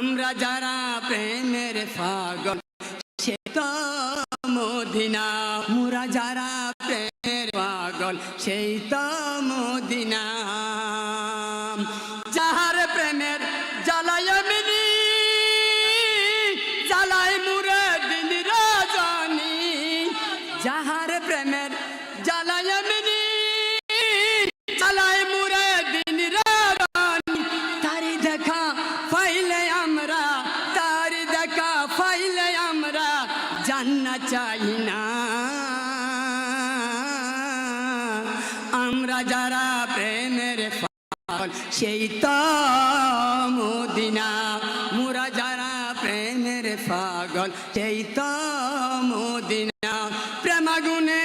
আমরা যারা প্রেমের পাগল সে তো মদিনা। মুরা যারা প্রেমের পাগল সেই তো জান্না চাই না। আমরা যারা প্রেমের পাগল, সেই তো মুদিনা। মুরা যারা প্রেমের পাগল, সেই তো মুদিনা। প্রেম গুনে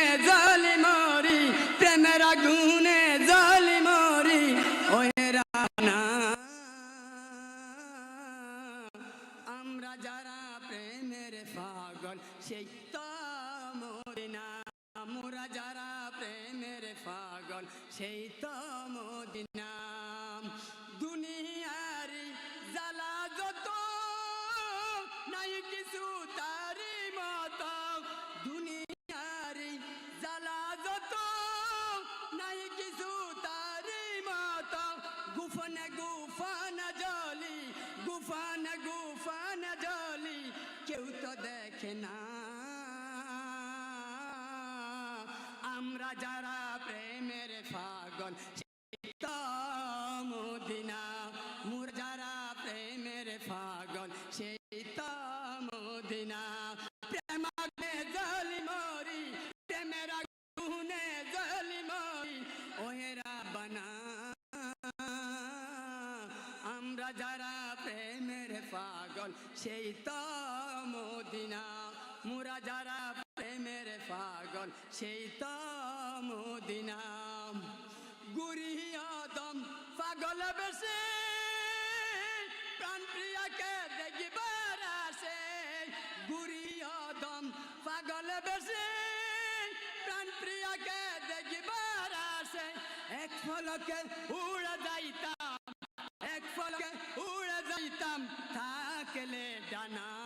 পাগল সেই তো মোর যারা প্রেমের পাগল, সেই তো মদিনা দুনিয়ারি জ্বালা যত, নাই কিছু তারি মত দুনিয়ারি দেখে না। আমরা যারা প্রেমের পাগল আমরা যারা প্রেমের পাগল, সেই তো মদিনা। মুরা যারা প্রেমের পাগল, সেই তো মদিনা। গুরিয়াদম পাগল বেশে, প্রাণ প্রিয়াকে দেখিবার আসে। গুরিয়াদম পাগল বেশে, প্রাণ প্রিয়াকে দেখিবার আসে। এক ফলকে উড়ে যাইতাম যাইতাম থাকলে ডানা